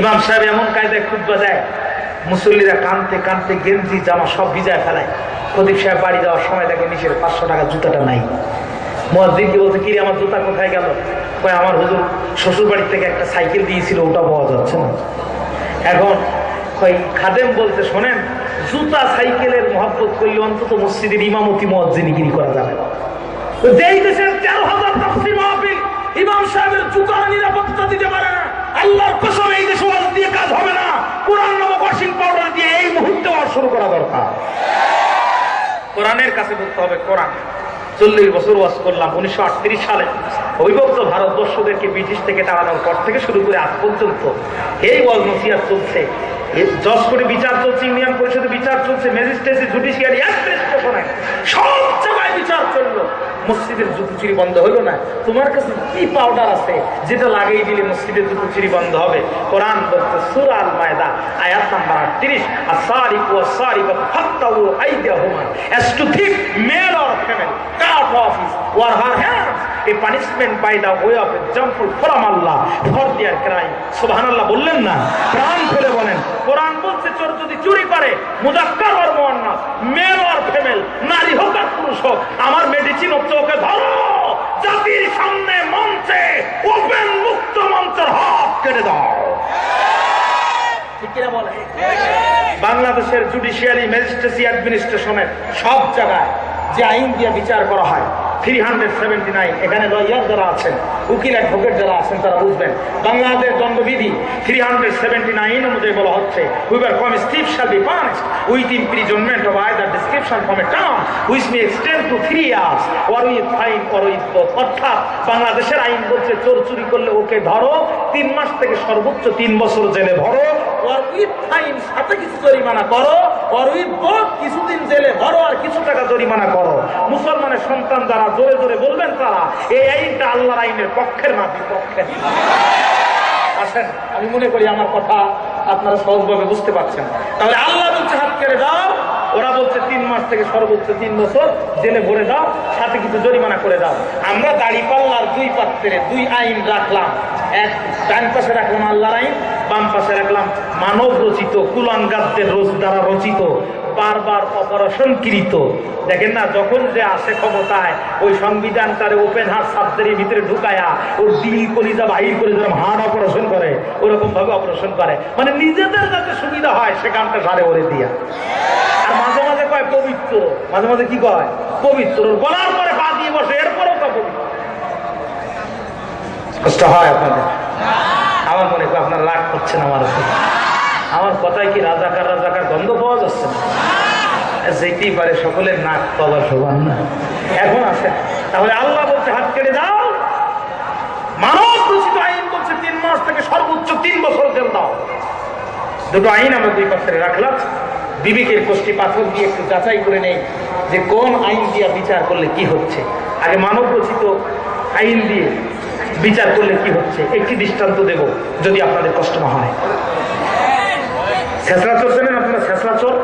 ইমাম সাহেব এমন কায়দায় খুব বাজায় মুসল্লিরা কানতে কানতে গেঞ্জি, জামা সব ভিজায় ফেলায়। প্রদীপ সাহেব বাড়ি যাওয়ার সময় দেখে নিচের পাঁচশো টাকা জুতাটা নাই। মসজিদকে বলছে, কিরে, আমার জুতা কোথায় গেল? কয়, আমার হুজুর শ্বশুর বাড়ির থেকে একটা সাইকেল দিয়েছিল, ওটা পাওয়া যাচ্ছে না। এখন কই খাদেম বলতে শোনেন, জুতা, সাইকেলের মহাব্বত করলে অন্তত মসজিদের ইমামতি মজ্জিনিগিরি করা যাবে। যেই দেশের তেরো হাজার ইমাম সাহেবের জুতা নিরাপত্তা দিতে পারে না। আল্লাহর কসম, এই দেশে ওয়াজ দিয়ে কাজ হবে না। কোরআন নামক পাউডার দিয়ে এই মুহূর্তে ওয়াজ শুরু করা দরকার। কোরআনের কাছে বলতে হবে, কোরআন। চল্লিশ বছর ওয়াজ করলাম, উনিশশো সালে। অবিভক্ত ভারতবর্ষদেরকে ব্রিটিশ থেকে তাড়ানোর পর থেকে শুরু করে আজ পর্যন্ত এই ওয়াজ নসিয়াত চলছে। জজ করে বিচার চলছে, ইউনিয়ন পরিষদে বিচার চলছে, ম্যাজিস্ট্রেসি, জুডিশিয়ারি সব জায়গায় বিচার চলল। মসজিদের জুতো চুরি বন্ধ হলো না? তোমার কাছে কি পাউডার আছে? যেটা লাগিয়ে দিলে মসজিদের জুতো চুরি বন্ধ হবে? কোরআন বলতে সুরা আল মায়দা আয়াত নাম্বার আটত্রিশ আর সারিক ও সারিক ফাত্তাউ আইদিয়াহুমা as to thief, male or female, cut off his or her hands. A punishment by the way of example from Allah. For their crime. সুবহানাল্লাহ, বললেন না? প্রাণ খুলে বলেন। কোরআন বলছে, চোর যদি চুরি করে মুজাক্কার আর মুয়ান্নাস মেল আর ফিমেল নারী হোক আর পুরুষ হোক আমার চোখে ধরো। জাতির সামনে মঞ্চে ওপেন মুক্ত মঞ্চের হাত কেটে দাও। ঠিক বলে বাংলাদেশের জুডিশিয়ারি ম্যাজিস্ট্রেসি অ্যাডমিনিস্ট্রেশনের সব জায়গায় যে আইন দিয়ে বিচার করা হয় থ্রি হান্ড্রেড সেভেন্টি নাইন এখানে আছেন, উকিল আছেন, তারা বুঝবেন, Bangladesh three hundred seventy nine বলা হচ্ছে কম term two three with fine অর্থাৎ বাংলাদেশের আইন বলছে, চোর চুরি করলে ওকে ধরো, তিন মাস থেকে সর্বোচ্চ তিন বছর জেলে ভরো সাথে কিছু জরিমানা করো? জেলে আর কিছু টাকা জরিমানা করো? মুসলমানের সন্তান যারা জোরে জোরে বলবেন তারা, এই আইনটা পক্ষের আমি মনে করি আমার কথা আপনারা সহজভাবে বুঝতে পারছেন। তাহলে আল্লাহ বলছে, হাত কেড়ে দাও। ওরা বলছে, তিন মাস থেকে সর্বোচ্চ তিন বছর জেলে ভরে দাও, সাথে কিছু জরিমানা করে দাও। আমরা দাড়ি পাল্লার দুই পাত্রে দুই আইন রাখলাম। এক ডান পাশে রাখলাম আল্লাহর আইন বাম পাশে রাখলাম, মানব রচিত, কুলান গাদ্দের রোজ দ্বারা রচিত, বারবার অপারেশন কৃত। দেখেন না, যখন যে আসে ক্ষমতায়, ওই সংবিধান তার ওপেন হার্ট সার্জারির ভিতরে ঢুকায়া, ওর দিল কলিজা বাহির করে যেরকম হার্ট অপারেশন করে ওরকম ভাবে অপারেশন করে। মানে নিজেদের যাতে সুবিধা হয় সেখানটা সারে ওরে দিয়া। আর মাঝে মাঝে কয় পবিত্র, মাঝে মাঝে কি কয়? পবিত্র। বলার পরে পা দিয়ে বসে, এরপরেও তা পবিত্র। কষ্ট হয় আপনাদের? আমার মনে হয় আপনার রাগ করছেন আমার আমার কথায় কি রাজাকার রাজাকার গন্ধ পাওয়া যাচ্ছে না? যেতেই পারে, সকলের নাক পাওয়া সমান না। এখন আছে তাহলে আল্লাহ বলছে, হাত কেটে দাও। মানব রচিত আইন বলছে, তিন মাস থেকে সর্বোচ্চ তিন বছর জেল দাও। দুটো আইন আমরা দুই পাশে রাখলাম। বিবেকের কোষ্ঠী পাথর দিয়ে একটু যাচাই করে নেই যে কোন আইন দিয়ে বিচার করলে কি হচ্ছে। আগে মানব রচিত আইন দিয়ে বিচার করলে কি হচ্ছে? একটি দৃষ্টান্ত দেব, যদি আপনাদের কষ্ট না হয়। ছেঁচড়া চোর জানেন আপনারা ছেঁচড়া চোর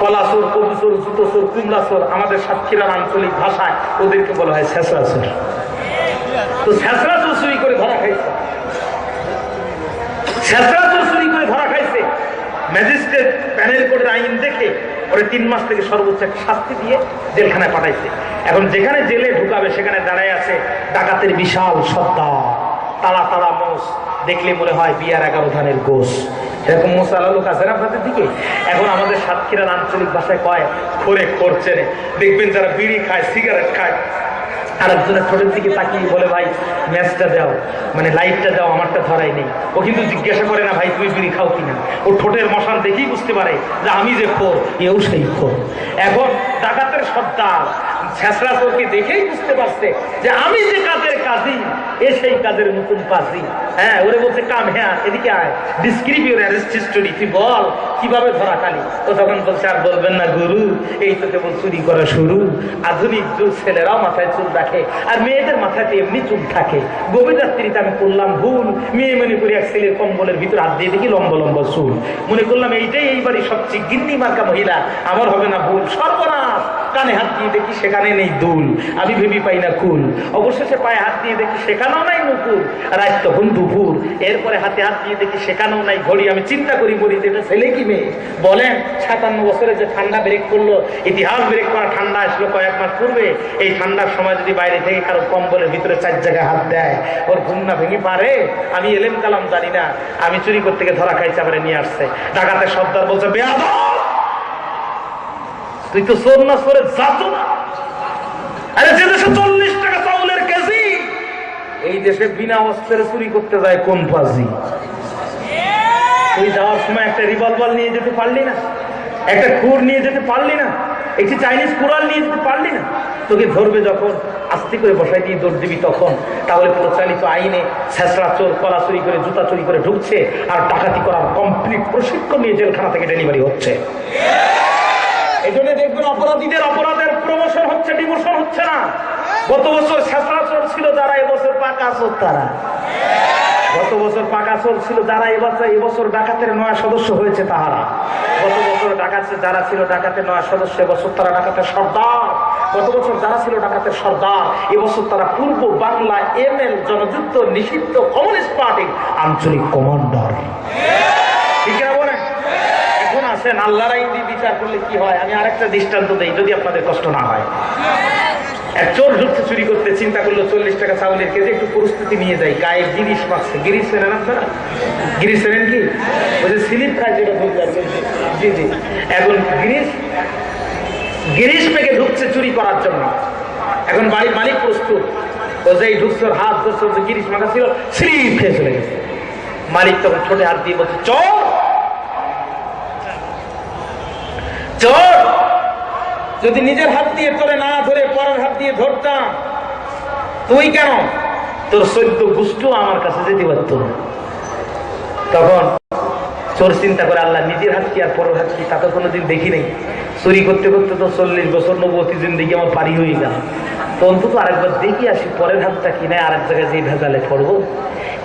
কলা চোর কবু চোর জুতো চোর কুমড়া চোর আমাদের সাতক্ষীরার আঞ্চলিক ভাষায় ওদেরকে বলা হয় ছেঁচড়া চোর তো ছেঁচড়া চোর করে ধরা খাইছে। ছেঁচড়া চোর করে ধরা খাইছে। ম্যাজিস্ট্রেট প্যানেল কোর্টের আইন দেখে ওরে তিন মাস থেকে সর্বোচ্চ শাস্তি দিয়ে জেলখানায় পাঠাইছে। এখন যেখানে জেলে ঢুকাবে, সেখানে দাঁড়ায় আছে ডাকাতের বিশাল সত্তা। তালা তালা মোষ, দেখলে মনে হয় বিয়ার এগারো ধানের গোস এরকম মশালা লোক আছে না আপনাদের দিকে? এখন আমাদের সাতক্ষীরার আঞ্চলিক ভাষায় কয়, খোরে করছে দেখবেন যারা বিড়ি খায়, সিগারেট খায় আর একজনের ঠোঁটের দিকে তাকিয়ে বলে, ভাই, ম্যাচটা দাও। মানে লাইটটা দাও, আমারটা ধরাই নেই। ও কিন্তু জিজ্ঞাসা করে না, ভাই, তুমি বিড়ি খাও কিনা? ও ঠোঁটের মশান দেখেই বুঝতে পারে যে, আমি যে খোর, এও সেই খোর। এখন ডাকাতের সর্দার দেখেই বুঝতে পারছে যে আমি যে কাজের কাজী, এ সেই কাজের নতুন হ্যাঁ ওরে বলছে, কাম হ্যাঁ এদিকে আয়। তুই বল, কীভাবে ধরা তখন বলছে, আর বলবেন না, গুরু, এই তো কেবল চুরি করা শুরু। আধুনিক যুগ, ছেলেরাও মাথায় চুল রাখে, আর মেয়েদের মাথায় এমনি চুল থাকে। গভীর আমি করলাম ভুল। মেয়ে মনে করি এক ছেলের কম্বলের ভিতর হাত দিয়ে দেখি লম্বা লম্বা চুল। মনে করলাম, এইটাই এই বাড়ির সবচেয়ে গিন্নি মার্কা মহিলা। আমার হবে না ভুল, সর্বনাশ! কানে হাত দিয়ে দেখি সেখানে নেই দুল। আমি ভেবি পাই না কুল। অবশেষে পায়ে হাত দিয়ে দেখি সেখানেও নাই নুপুর। রাত তখন দুপুর। এরপরে হাতে হাত দিয়ে দেখি সেখানেও নাই ঘড়ি। আমি চিন্তা করি, বলি, যে এটা ছেলে কি মেয়ে? বলেন, সাতান্ন বছরে যে ঠান্ডা ব্রেক করল, ইতিহাস ব্রেক করা ঠান্ডা আসলো কয়েক মাস পূর্বে। এই ঠান্ডার সময় যদি বাইরে থেকে কারও কম্বলের ভিতরে চার জায়গায় হাত দেয়, ওর ঘুম না ভেঙে পারে? আমি এলেম কালাম জানি না। আমি চুরি করতে গিয়ে ধরা খাইছে, আমার নিয়ে আসছে। ডাকাতে সর্দার বলছে বেয়াদ তুই তো চোর না। যাতো না আরে যে দেশে চল্লিশ টাকা চাউলের কেজি, এই দেশে বিনা অস্ত্রে চুরি করতে যায় কোন পাজি তুই যাওয়ার সময় একটা রিভলভার নিয়ে যেতে পারলি না, একটা খুর নিয়ে যেতে পারলি না, একটি চাইনিজ কুড়াল নিয়ে যেতে পারলি না। তোকে ধরবে যখন, আস্তে করে বসাই দিয়ে দৌড় দিবি তখন। তাহলে প্রচালিত আইনে ছেঁচড়া চোর, কলা চুরি করে, জুতা চুরি করে ঢুকছে, আর ডাকাতি করার কমপ্লিট প্রশিক্ষণ নিয়ে জেলখানা থেকে ডেলিভারি হচ্ছে। এই জন্য দেখবেন অপরাধীদের অপরাধের প্রমোশন হচ্ছে ডিমোশন হচ্ছে না। গত বছর ছেঁচড়া ছিল, যারা এবছর পাকা চোর তারা। গত বছর পাকা চোর ছিল, যারা এবছর এবছর ডাকাতের নয়া সদস্য হয়েছে তাহারা। গত বছর ডাকাতে যারা ছিল ডাকাতের নয়া সদস্য, এবছর তারা ডাকাতের সর্দার। গত বছর যারা ছিল ডাকাতের সর্দার, এবছর তারা পূর্ব বাংলা এম এল জনযুদ্ধ নিষিদ্ধ কমিউনিস্ট পার্টির আঞ্চলিক কমান্ডার। আইন দিয়ে বিচার করলে কি হয়? আমি আরেকটা দৃষ্টান্ত দেই, যদি আপনাদের কষ্ট না হয়। এক চোর ঢুকছে চুরি করতে চিন্তা করল, চল্লিশ টাকা চাউলের কেজি একটু পরিস্থিতি নিয়ে গায়ে গিরিশ পাচ্ছে গিরিশ আপনারা? গিরিশ কি? স্লিপ খায় যেটা। জি জি। এখন গিরিশ গিরিশ পেকে ঢুকছে চুরি করার জন্য। এখন বাড়ির মালিক প্রস্তুত। ও যে ঢুকছে হাত ধরছে গিরিশ মাখা ছিল, স্লিপ খেয়ে চলে গেছে। মালিক তখন ছোটে হাত দিয়ে বলছে চোর চোর! যদি নিজের হাত দিয়ে তোরে না ধরে পরের হাত দিয়ে ধরতাম, তুই কেন? তোর সদ্য গুষ্ট আমার কাছে যেতে পারত তখন চোর চিন্তা করে, আল্লাহ, নিজের হাত কি আর পরের হাত কি? তা তো কোনোদিন দেখি নেই। চুরি করতে করতে তো চল্লিশ বছর নবতী জিন্দিগি আমার পারি হয়ে গেল। তো অন্তত আরেকবার দেখি আসি, পরের হাতটা কিনে আরেক জায়গায় যেই ভেজালে পড়ব।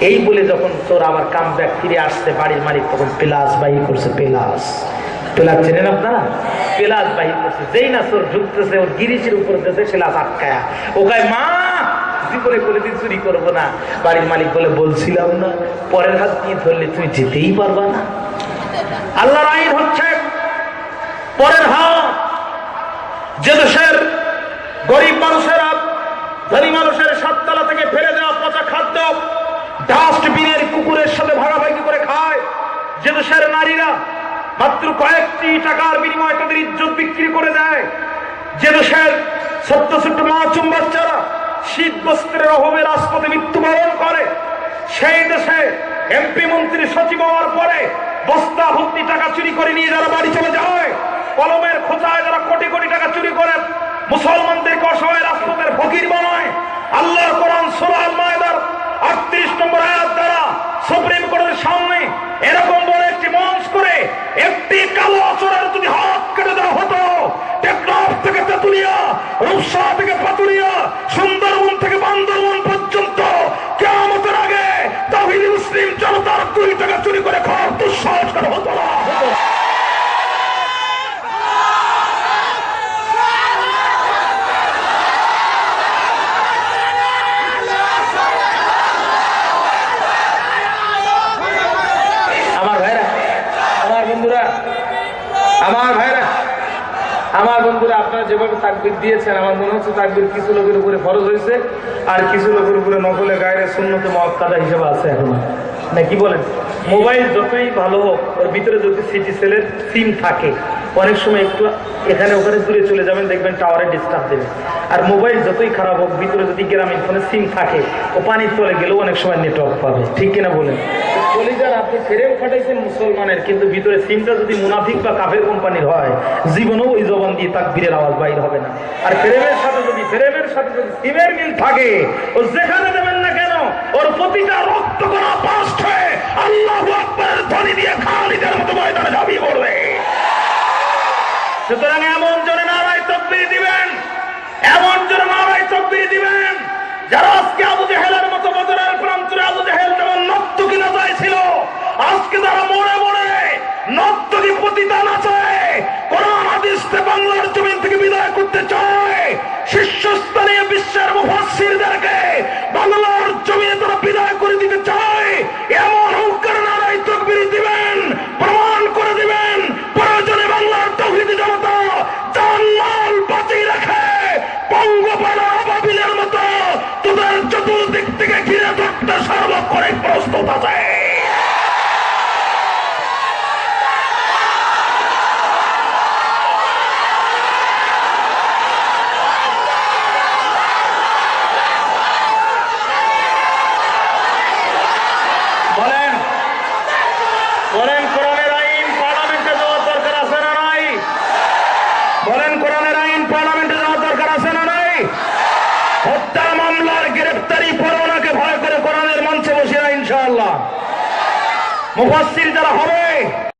এই বলে যখন চোর আবার কাম ব্যাক ফিরে আসছে বাড়ির মালিক, তখন পেলাস বাহি করছে পেলাস। পেলাস চেনেন আপনারা? পেলাস বাহির করছে। যেই না চোর ঢুকতেছে, ওর গিরিশের উপর দেশে পেলাস আটকায়া। মা যেতেই পারবা না। আল্লাহর হচ্ছে পরের হাত, যে গরিব মানুষের মানুষের সাততলা থেকে ফেলে দেওয়া পচা খাদ্য, ডাস্টবিনের কুকুরের সাথে ভাগাভাগি করে খায় যে দেশের নারীরা মাত্র কয়েকটি টাকার বিনিময়ে তাদের ইজ্জত বিক্রি করে দেয়। যে দেশের ছোট্ট ছোট্ট মাসুম বাচ্চারা শীত বস্ত্রের অভাবে রাজপথে মৃত্যুবরণ করে, সেই দেশে এমপি মন্ত্রী সচিব হওয়ার পরে বস্তা, ভর্তি টাকা চুরি করে নিয়ে যারা বাড়ি চলে যায়, কলমের খোঁচায় যারা কোটি কোটি টাকা চুরি করে, মুসলমানদেরকে অসহায় রাজপথের ফকির বানায়, আল্লাহর কোরআন সুরাল মায়দার আটত্রিশ নম্বর আয়াত দ্বারা সুপ্রিম কোর্টের সামনে এরকম বড় একটি মঞ্চ করে একটি কালো আচরণ যদি হাত কেটে দেওয়া হতো, টেকনাফ থেকে তেতুলিয়া, রূপসা থেকে পাতুলিয়া, সুন্দরবন থেকে বান্দরবন আমার ভাইরা, আমার বন্ধুরা, আপনারা যেভাবে তাকবির দিয়েছেন, আমার মনে হচ্ছে তাকবির কিছু লোকের উপরে ফরজ হয়েছে, আর কিছু লোকের উপরে নকলে গায়ের শূন্যতে মহাকাদা হিসেবে আছে এখন। না কি বলেন? মোবাইল যতই ভালো হোক, ওর ভিতরে যদি সিটি সেলের সিম থাকে অনেক সময় একটু এখানে ওখানে দূরে চলে যাবেন, দেখবেন টাওয়ারে ডিস্টার্ব দেবে। আর মোবাইল যতই খারাপ হোক, ভিতরে যদি গ্রামীণ ফোনে সিম থাকে, ও পানির তলে গেলেও অনেক সময় নেটওয়ার্ক পাবে। ঠিক কিনা বলেন? কলিজার আপনি ফেরেও ফাটাইছেন মুসলমানের, কিন্তু ভিতরে সিমটা যদি মুনাফিক বা কাফের কোম্পানির হয়, জীবনেও ওই জবান দিয়ে তাকবীরের আওয়াজ বাইর হবে না। আর ফেরেমের সাথে যদি ফেরেমের সাথে যদি সিমের মিল থাকে, ও যেখানে দেবেন না কেন, ওর প্রতিটা রক্ত করা পাস্ট হয়ে আল্লাহ আকবরের ধ্বনি দিয়ে খালিদের মতো ময়দানে ঝাঁপিয়ে পড়বে। সুতরাং এমন জনে নারায় তকবির দিবেন, এমন জনে নারায় তকবির দিবেন, যারা আজকে আবু জেহেলের মতো বদরের প্রান্তরে আবু জেহেল যেমন নত্য কিনা ছিল। আজকে তারা মরে মনে হত্যা মামলার গ্রেফতারি পরে ভয় করে কোরআনের মঞ্চে বসে না ইনশাআল্লাহ। মুফাসির যারা হবে